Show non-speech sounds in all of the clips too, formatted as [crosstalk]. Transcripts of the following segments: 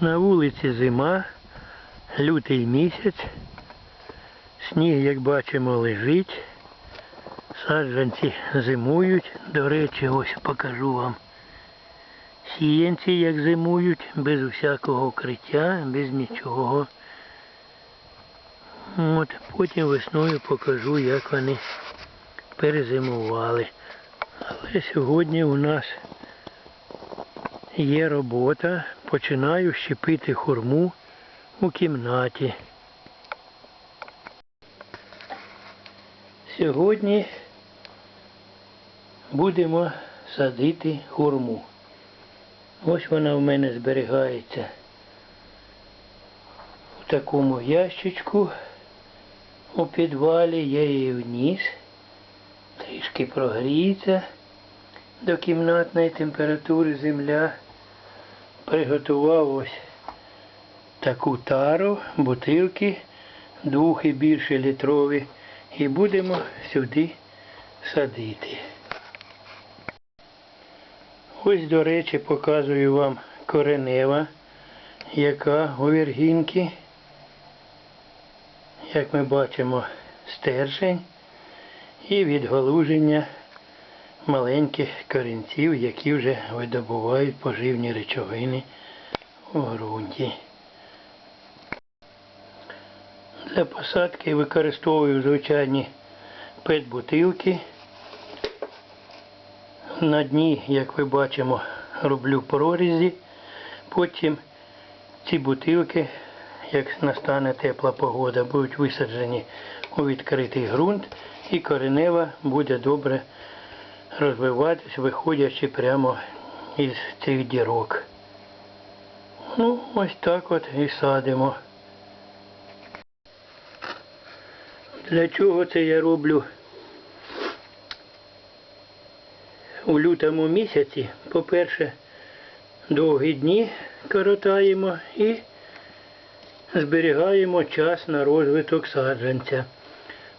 На вулиці зима, лютий місяць. Сніг, як бачимо, лежить. Саджанці зимують. До речі, ось покажу вам. Сіянці як зимують, без усякого укриття, без нічого. От, потім весною покажу, як вони перезимували. Але сьогодні у нас є робота. Починаю щепити хурму у кімнаті. Сьогодні будемо садити хурму. Ось вона в мене зберігається в такому ящичку у підвалі. Я її вніс. Трішки прогріється до кімнатної температури земля. Приготував ось таку тару, бутилки, двох і більше літрові. І будемо сюди садити. Ось, до речі, показую вам коренева, яка у вергінки. Як ми бачимо, стержень і відгалуження маленьких корінців, які вже видобувають поживні речовини у ґрунті. Для посадки використовую звичайні пет-бутилки. На дні, як ви бачимо, роблю прорізі. Потім ці бутилки, як настане тепла погода, будуть висаджені у відкритий ґрунт і коренева буде добре розвиватись, виходячи прямо із цих дірок. Ну, ось так от і садимо. Для чого це я роблю у лютому місяці? По-перше, довгі дні коротаємо і зберігаємо час на розвиток саджанця.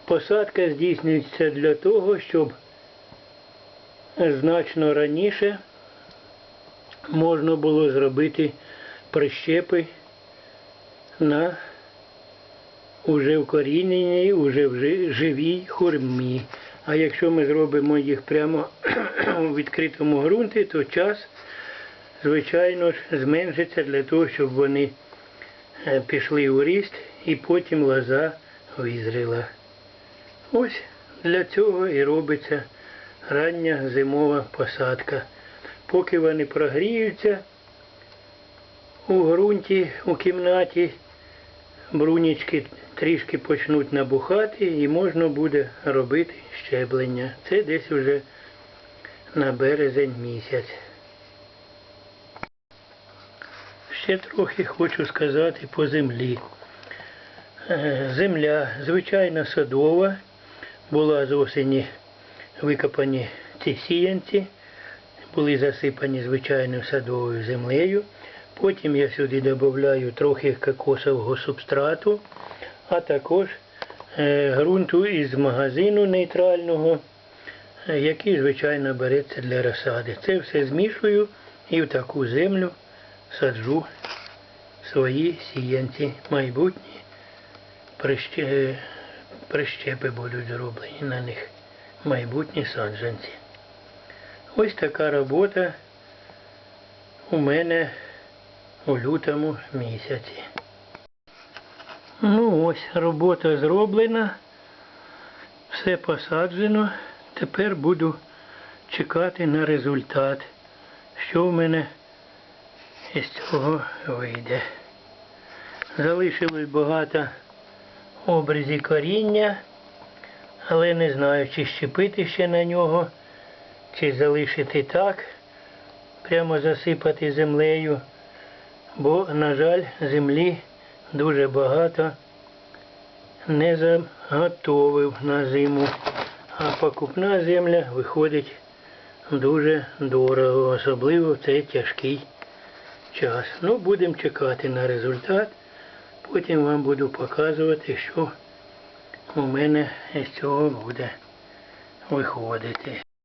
Посадка здійснюється для того, щоб значно раніше можна було зробити прищепи на уже вкоріненій, уже в живій хурмі. А якщо ми зробимо їх прямо [clears throat] у відкритому ґрунті, то час, звичайно ж, зменшиться для того, щоб вони е, пішли у ріст і потім лоза визріла. Ось для цього і робиться рання зимова посадка. Поки вони прогріються у ґрунті, у кімнаті, брунічки трішки почнуть набухати і можна буде робити щеплення. Це десь уже на березень місяць. Ще трохи хочу сказати по землі. Е, Земля звичайно садова, була з осені викопані ці сіянці, були засипані звичайною садовою землею. Потім я сюди додаю трохи кокосового субстрату, а також е, ґрунту із магазину нейтрального, е, який, звичайно, береться для розсади. Це все змішую і в таку землю саджу свої сіянці майбутні. Прищепи будуть зроблені на них майбутні саджанці. Ось така робота у мене у лютому місяці. Ну ось робота зроблена, все посаджено. Тепер буду чекати на результат, що в мене із цього вийде. Залишилось багато обрізі коріння, але не знаю, чи щепити ще на нього, чи залишити так, прямо засипати землею бо, на жаль, землі дуже багато не заготовив на зиму, а покупна земля виходить дуже дорого, особливо в цей тяжкий час. Ну, будемо чекати на результат. Потім вам буду показувати, що у мене із цього буде виходити.